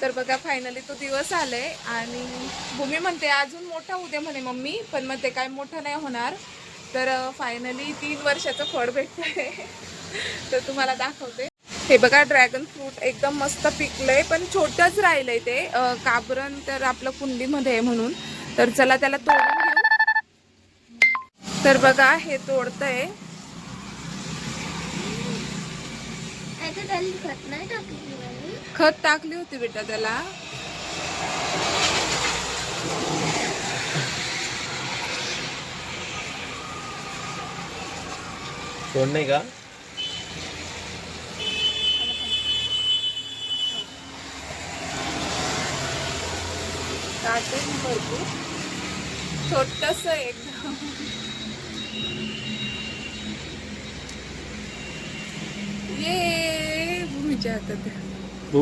तर बघा फायनली तो दिवस आलाय आणि भूमी म्हणते अजून मोठा उद्या म्हणे मम्मी पण मग ते काय मोठं नाही होणार. तर फायनली तीन वर्षाचं फळ भेटतंय. तर तुम्हाला दाखवते. हे बघा ड्रॅगन फ्रूट एकदम मस्त पिकलंय पण छोटंच राहिलंय ते. काबरण तर आपलं कुंडीमध्ये आहे म्हणून. तर चला त्याला तोडून घेऊ. तर बघा हे तोडतंय आता त्याला खत नाही टाकली बाई. खत टाकली होती बेटा त्याला. तोड नाही का? काटे भरपूर. छोटस एकदम ये. भूमीच्या हातात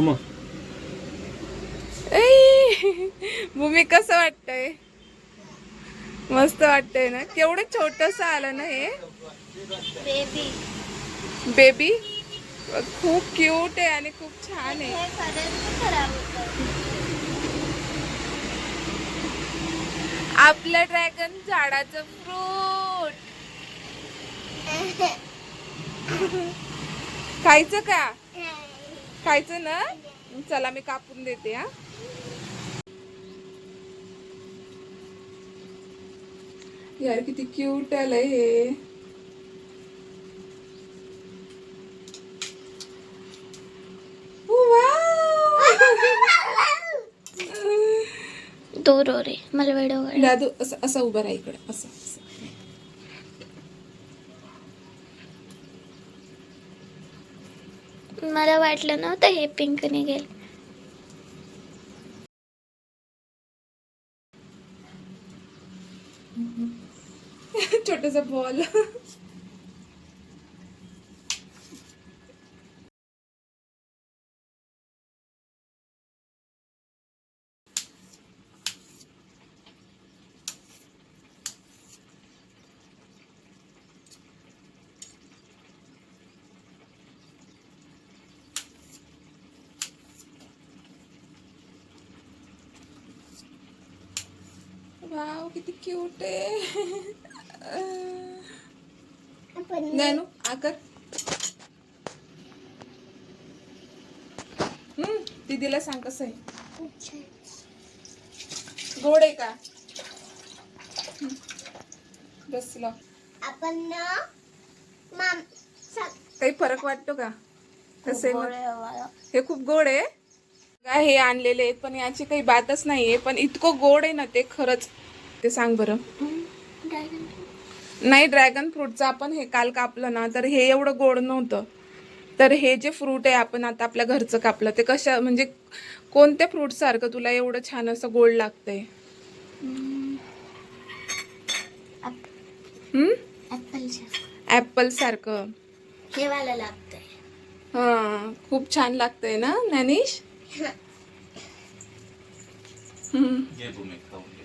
भूमी. कसं वाटतंय? मस्त वाटतंय ना? केवढं छोटस आलं ना हे? बेबी बेबी खूप क्यूट आहे आणि खूप छान आहे. हे खरंच खराब होतं. आपलं ड्रॅगन झाडाचं फ्रूट खायचं का? खायचं ना? चला मी कापून देते हा. यार किती क्यूट आलंय हे! दूर हो रे मला असं असं उभं राहा इकडे असं असं. मला वाटलं नव्हतं हे पिंक निघेल छोटासा बॉल वाव किती क्यूट आहे. नॅनू आकर हम्म दीदीला सांग कसं आहे. गोड आहे का. बसला आपण ना माम काही फरक वाटतो का? कसं? हे खूप गोड आहे. हे आणलेले आहेत पण याची काही बातच नाहीये पण इतकं गोड आहे ना ते खरंच. ते सांग बरं. नाही ड्रॅगन फ्रूटचं आपण हे काल कापलं ना तर हे एवढं गोड नव्हतं. तर हे जे फ्रूट आहे आपण आता आपल्या घरचं कापलं ते कशा म्हणजे कोणत्या फ्रूट सारखं तुला एवढं छान असं गोड लागतंय? ऍपल सारखं. हे हा खूप छान लागतंय ना ज्ञानेश हम्म. घे भूमी खाऊन घे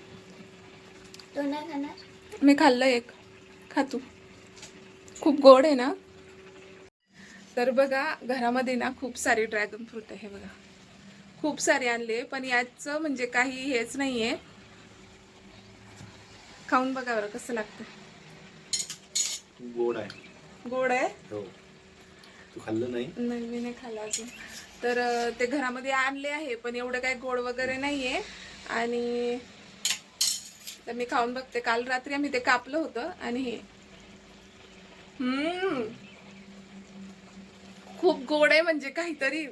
तो नाही खाणार मी खाल्लं एक. खा तू. खूप गोड आहे ना? तर बघा घरामध्ये ना खूप सारी ड्रॅगन फ्रूट आहे बघा. खूप सारे आणले पण याचं म्हणजे काही हेच नाहीये. खाऊन बघा बरं कसं लागतं. गोड आहे. गोड आहे? हो. तू खाल्लं नाही? नाही मी नाही खाल्ला अजून. तर ते घरामध्ये आणले आहे पण एवढं काही गोड वगैरे नाहीये. आणि तर मी खाऊन बघते. काल रात्री आम्ही ते कापलं होतं आणि हे. हम्म. खूप गोड आहे म्हणजे काहीतरी.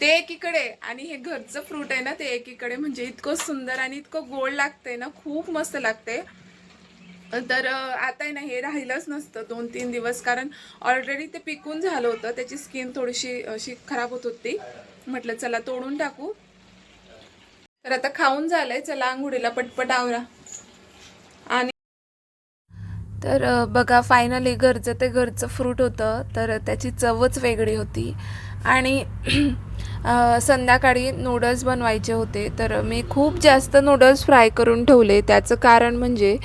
ते एकीकडे आणि हे घरचं फ्रूट आहे ना ते एकीकडे म्हणजे इतकं सुंदर आणि इतकं गोड लागतंय ना खूप मस्त लागते तर आता आहे ना हे राहिलंच नसतं दोन तीन दिवस कारण ऑलरेडी ते पिकून झालं होतं. त्याची स्किन थोडीशी अशी खराब होत होती. म्हटलं चला तोडून टाकू. तर आता खाऊन झालंय. चला आंघोळीला पटपट आवरा. आणि तर बघा फायनली घरचं ते घरचं फ्रूट होतं. तर त्याची चवच वेगळी होती. आणि संध्याकाळी नूडल्स बनवायचे होते. तर मी खूप जास्त नूडल्स फ्राय करून ठेवले. त्याचं कारण म्हणजे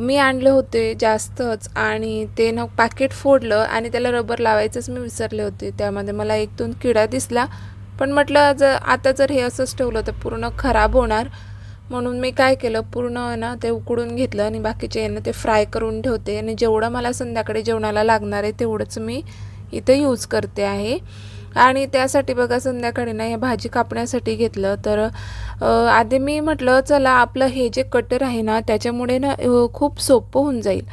मी आणले होते जास्तच. आणि ते ना पॅकेट फोडलं आणि त्याला रबर लावायचंच मी विसरले होते. त्यामध्ये मला एक दोन किडा दिसला. पण म्हटलं जर आता जर हे असंच ठेवलं तर पूर्ण खराब होणार. म्हणून मी काय केलं पूर्ण ना ते उकडून घेतलं आणि बाकीचे ना ते फ्राय करून ठेवते. आणि जेवढं मला संध्याकाळी जेवणाला लागणार आहे तेवढंच मी इथं यूज करते आहे. आणि त्यासाठी बघा संध्याकाळी ना हे भाजी कापण्यासाठी घेतलं तर आधी मी म्हटलं चला आपलं हे जे कटर आहे ना त्याच्यामुळे ना खूप सोपं होऊन जाईल.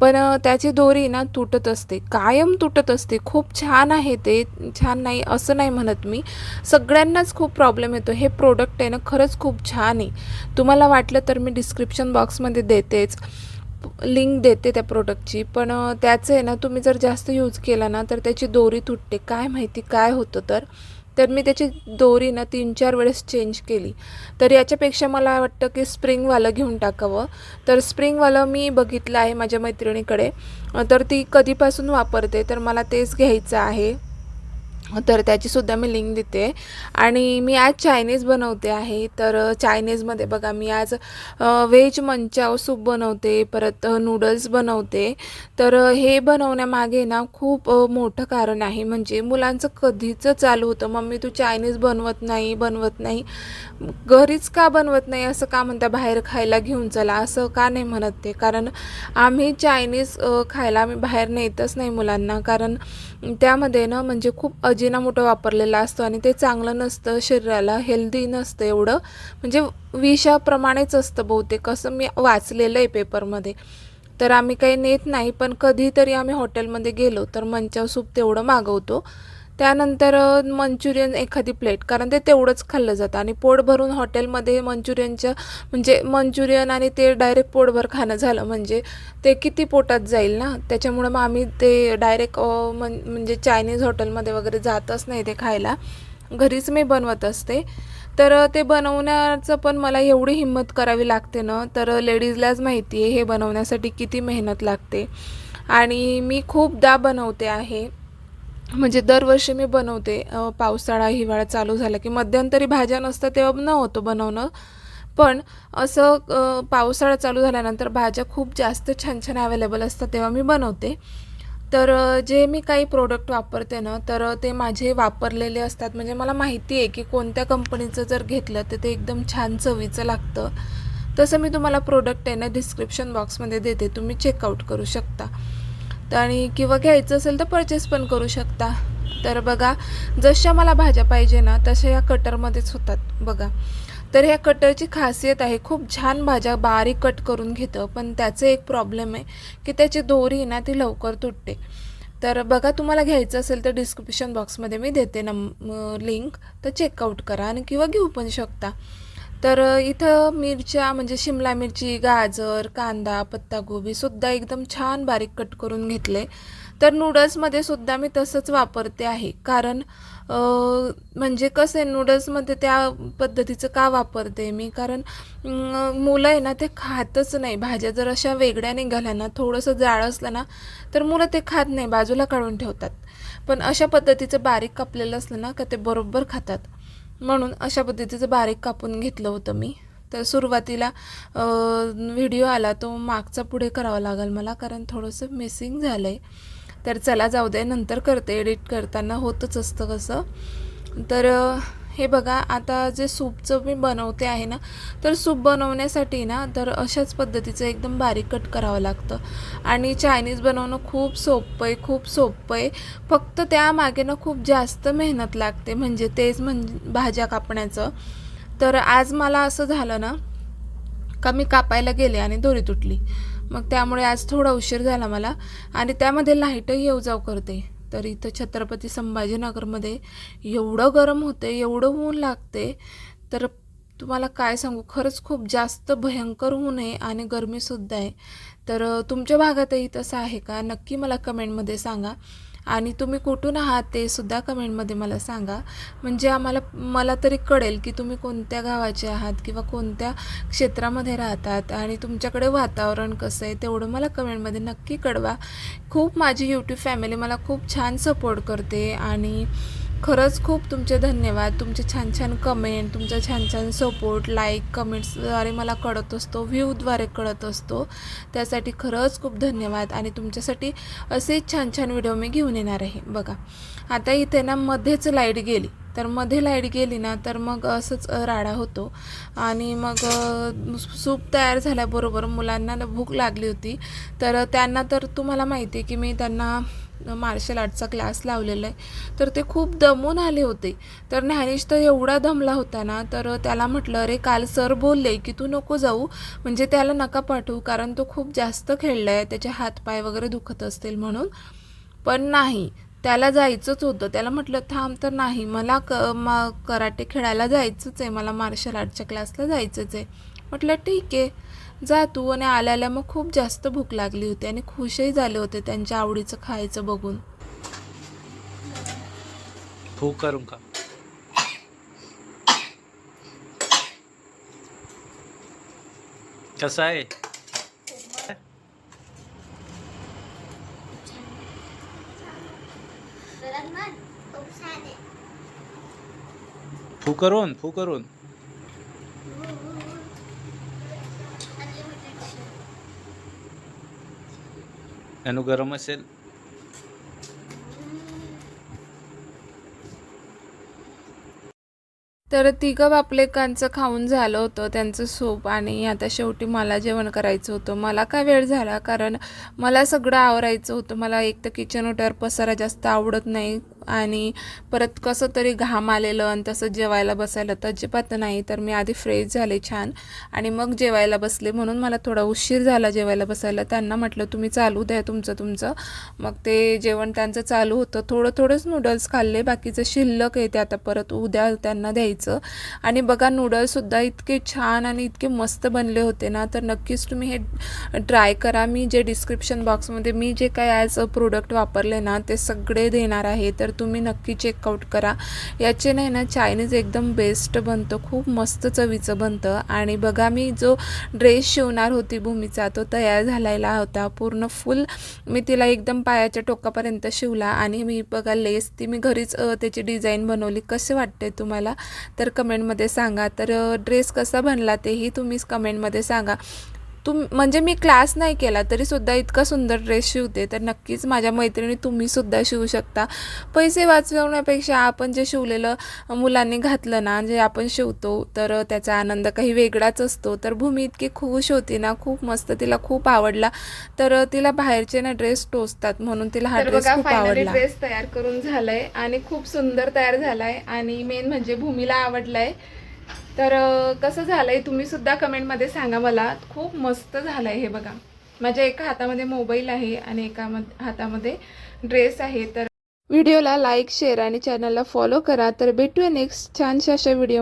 पण त्याची दोरी ना तुटत असते. कायम तुटत असते. खूप छान आहे ते. छान नाही असं नाही म्हणत मी. सगळ्यांनाच खूप प्रॉब्लेम येतो. हे प्रोडक्ट आहे ना खरंच खूप छान आहे. तुम्हाला वाटलं तर मी डिस्क्रिप्शन बॉक्समध्ये देतेच. लिंक देते त्या प्रोडक्टची पण त्याचं आहे ना तुम्ही जर जास्त यूज केला ना तर त्याची दोरी तुटते. काय माहिती काय होतं तर. तर मी त्याची दोरी ना तीन चार वेळेस चेंज केली. तर याच्यापेक्षा मला वाटतं की स्प्रिंगवालं घेऊन टाकावं. तर स्प्रिंगवालं मी बघितलं आहे माझ्या मैत्रिणीकडे. तर ती कधीपासून वापरते तर मला तेच घ्यायचं आहे. तर त्याचीसुद्धा मी लिंक देते. आणि मी आज चायनीज बनवते आहे. तर चायनीजमध्ये बघा मी आज व्हेज मंचाव सूप बनवते परत नूडल्स बनवते. तर हे बनवण्यामागे ना खूप मोठं कारण आहे. म्हणजे मुलांचं कधीच चालू होतं मम्मी तू चायनीज बनवत नाही बनवत नाही. घरीच का बनवत नाही असं का म्हणता बाहेर खायला घेऊन चला? असं का नाही म्हणत ते? कारण आम्ही चायनीज खायला आम्ही बाहेर नेतच नाही मुलांना. कारण त्यामध्ये ना म्हणजे खूप अजिनामोटो वापरलेला असतो आणि ते चांगलं नसतं शरीराला हेल्दी नसतं एवढं. म्हणजे विषाप्रमाणेच असतं बहुतेक असं मी वाचलेलं आहे पेपरमध्ये तर आम्ही काही नेत नाही पण कधीतरी आम्ही हॉटेलमध्ये गेलो तर मंचाव सूप तेवढं मागवतो. त्यानंतर मंचुरियन एखादी प्लेट कारण ते तेवढंच खाल्लं जातं. आणि पोट भरून हॉटेलमध्ये मंचुरियनचं म्हणजे मंचुरियन आणि ते डायरेक्ट पोटभर खाणं झालं म्हणजे ते किती पोटात जाईल ना? त्याच्यामुळं मग आम्ही ते डायरेक्ट मन म्हणजे चायनीज हॉटेलमध्ये वगैरे जातच नाही ते खायला. घरीच मी बनवत असते. तर ते बनवण्याचं पण मला एवढी हिंमत करावी लागते ना? तर लेडीजलाच माहिती आहे हे बनवण्यासाठी किती मेहनत लागते. आणि मी खूपदा बनवते आहे. म्हणजे दरवर्षी मी बनवते. पावसाळा हिवाळा चालू झाला की मध्यंतरी भाज्या नसतात तेव्हा न होतं बनवणं. पण असं पावसाळा चालू झाल्यानंतर भाज्या खूप जास्त छान छान अवेलेबल असतात तेव्हा मी बनवते. तर जे मी काही प्रोडक्ट वापरते ना तर ते माझे वापरलेले असतात. म्हणजे मला माहिती आहे की कोणत्या कंपनीचं जर घेतलं तर ते एकदम छान चवीचं लागतं. तसं मी तुम्हाला प्रोडक्ट आहे ना डिस्क्रिप्शन बॉक्समध्ये देते. तुम्ही चेकआउट करू शकता. आणि किंवा घ्यायचं असेल तर परचेस पण करू शकता. तर बघा जशा मला भाज्या पाहिजे ना तशा या कटरमध्येच होतात बघा. तर ह्या कटरची खासियत आहे खूप छान भाज्या बारीक कट करून घेतं पण त्याचं एक प्रॉब्लेम आहे की त्याची दोरी ना ती लवकर तुटते. तर बघा तुम्हाला घ्यायचं असेल तर डिस्क्रिप्शन बॉक्समध्ये मी देते नम लिंक तर चेकआउट करा आणि किंवा घेऊ पण शकता. तर इथं मिरच्या म्हणजे शिमला मिरची गाजर कांदा पत्तागोबी सुद्धा एकदम छान बारीक कट करून घेतले. तर नूडल्समध्ये सुद्धा मी तसंच वापरते आहे. कारण म्हणजे कसं आहे नूडल्समध्ये त्या पद्धतीचं का वापरते मी? कारण मुलं आहे ना ते खातच नाही. भाज्या जर अशा वेगळ्या निघाल्या ना थोडंसं जाळ असलं ना तर मुलं ते खात नाही बाजूला काढून ठेवतात. पण अशा पद्धतीचं बारीक कापलेलं असलं ना का ते बरोबर खातात. म्हणून अशा पद्धतीचं बारीक कापून घेतलं होतं मी. तर सुरुवातीला व्हिडिओ आला तो मागचा पुढे करावा लागेल मला कारण थोडंसं मिसिंग झालं आहे तर चला जाऊ दे नंतर करते एडिट करताना होतच असतं कसं. तर हे बघा आता जे सूपचं मी बनवते आहे ना तर सूप बनवण्यासाठी ना तर अशाच पद्धतीचं एकदम बारीक कट करावं लागतं. आणि चायनीज बनवणं खूप सोपं आहे खूप सोपं आहे. फक्त त्यामागे ना खूप जास्त मेहनत लागते म्हणजे तेच म्हणजे भाज्या कापण्याचं. तर आज मला असं झालं ना का मी कापायला गेले आणि दोरी तुटली. मग त्यामुळे आज थोडा उशीर झाला मला. आणि त्यामध्ये लाईटही येऊ जाऊ करते. तर इथं छत्रपती संभाजीनगरमध्ये एवढं गरम होते एवढं ऊन लागते तर तुम्हाला काय सांगू? खरंच खूप जास्त भयंकर ऊन आहे आणि गरमीसुद्धा आहे. तर तुमच्या भागातही तसं आहे का? नक्की मला कमेंटमध्ये सांगा. आणि तुम्ही कुठून आहात ते सुद्धा कमेंटमध्ये मला सांगा. म्हणजे आम्हाला मला तरी कळेल की तुम्ही कोणत्या गावाचे आहात किंवा कोणत्या क्षेत्रामध्ये राहतात आणि तुमच्याकडे वातावरण कसं आहे तेवढं मला कमेंटमध्ये नक्की कळवा. खूप माझी यूट्यूब फॅमिली मला खूप छान सपोर्ट करते आणि खरंच खूप तुमचे धन्यवाद. तुमचे छान छान कमेंट तुमचा छान छान सपोर्ट लाईक कमेंट्सद्वारे मला कळत असतो व्ह्यूद्वारे कळत असतो. त्यासाठी खरंच खूप धन्यवाद आणि तुमच्यासाठी असेच छान छान व्हिडिओ मी घेऊन येणार आहे. बघा आता इथे ना मध्येच लाइट गेली. तर मध्ये लाइट गेली ना तर मग असंच राडा होतो. आणि मग सूप तयार झाल्याबरोबर मुलांना भूक लागली होती. तर त्यांना तर तुम्हाला माहिती आहे की मी त्यांना मार्शल आर्टचा क्लास लावलेला आहे. तर ते खूप दमून आले होते. तर ज्ञानेश तर एवढा दमला होता ना तर त्याला म्हटलं अरे काल सर बोलले की तू नको जाऊ म्हणजे त्याला नका पाठवू कारण तो खूप जास्त खेळला आहे त्याचे हातपाय वगैरे दुखत असतील म्हणून. पण नाही त्याला जायचंच होतं. त्याला म्हटलं थांब तर नाही मला क म कराटे खेळायला जायचंच आहे मला मार्शल आर्टच्या क्लासला जायचंच आहे. म्हटलं ठीक आहे. जा तू. आणि आल्या आल्या मग खूप जास्त भूक लागली होती आणि खुशही झाले होते त्यांच्या आवडीचं खायचं बघून. फूक करून का कसा आहे. फू करून फू करून. अनु गरम असेल. तर तिघं बापलेकांचं खाऊन झालं होतं त्यांचं सूप आणि आता शेवटी मला जेवण करायचं होतं. मला काय वेळ झाला? कारण मला सगळं आवरायचं होतं. मला एक तर किचन ओट्यावर पसारा जास्त आवडत नाही. आणि परत कसं तरी घाम आलेलं आणि तसं जेवायला बसायला तर अजिबात नाही तर मी आधी फ्रेश झाले छान. आणि मग जेवायला बसले म्हणून मला थोडा उशीर झाला जेवायला बसायला. त्यांना म्हटलं तुम्ही चालू द्या तुमचं तुमचं. मग ते जेवण त्यांचं चालू होतं. थोडं थोडंच नूडल्स खाल्ले. बाकीचं शिल्लक आहे ते आता परत उद्या त्यांना द्यायचं. आणि बघा नूडल्ससुद्धा इतके छान आणि इतके मस्त बनले होते ना तर नक्कीच तुम्ही हे ट्राय करा. मी जे डिस्क्रिप्शन बॉक्समध्ये मी जे काय ॲज अ प्रोडक्ट वापरले ना ते सगळे देणार आहे. तर तुम्ही नक्की चेकआउट करा. याचे नाही ना चायनीज एकदम बेस्ट बनतं खूप मस्त चवीचं बनतं. आणि बघा मी जो ड्रेस शिवणार होती भूमीचा तो तयार झालेला होता. पूर्ण फुल मी तिला एकदम पायाच्या टोकापर्यंत शिवला. आणि मी बघा लेस ती मी घरीच त्याची डिझाईन बनवली. कसे वाटते तुम्हाला? तर कमेंटमध्ये सांगा. तर ड्रेस कसा बनला तेही तुम्हीच कमेंटमध्ये सांगा. तुम म्हणजे मी क्लास नाही केला तरीसुद्धा इतका सुंदर ड्रेस शिवते तर नक्कीच माझ्या मैत्रिणी तुम्हीसुद्धा शिवू शकता. पैसे वाचवण्यापेक्षा आपण जे शिवलेलं मुलांनी घातलं ना जे आपण शिवतो तर त्याचा आनंद काही वेगळाच असतो. तर भूमी इतकी खुश होती ना खूप मस्त तिला खूप आवडला. तर तिला बाहेरचे ना ड्रेस टोचतात म्हणून तिला हा ड्रेस खूप आवडला. ड्रेस तयार करून झालाय आणि खूप सुंदर तयार झालाय. आणि मेन म्हणजे भूमीला आवडलाय. तर कसं कसं आहे तुम्ही सुद्धा कमेंटमध्ये सांगा मला. खूप मस्त झालंय हे बघा. माझ्या एका हातामध्ये मोबाईल आहे आणि एका हातामध्ये ड्रेस आहे. तर व्हिडिओला लाईक शेअर आणि चॅनलला फॉलो करा. तर भेटूया नेक्स्ट छानशा अशा व्हिडिओ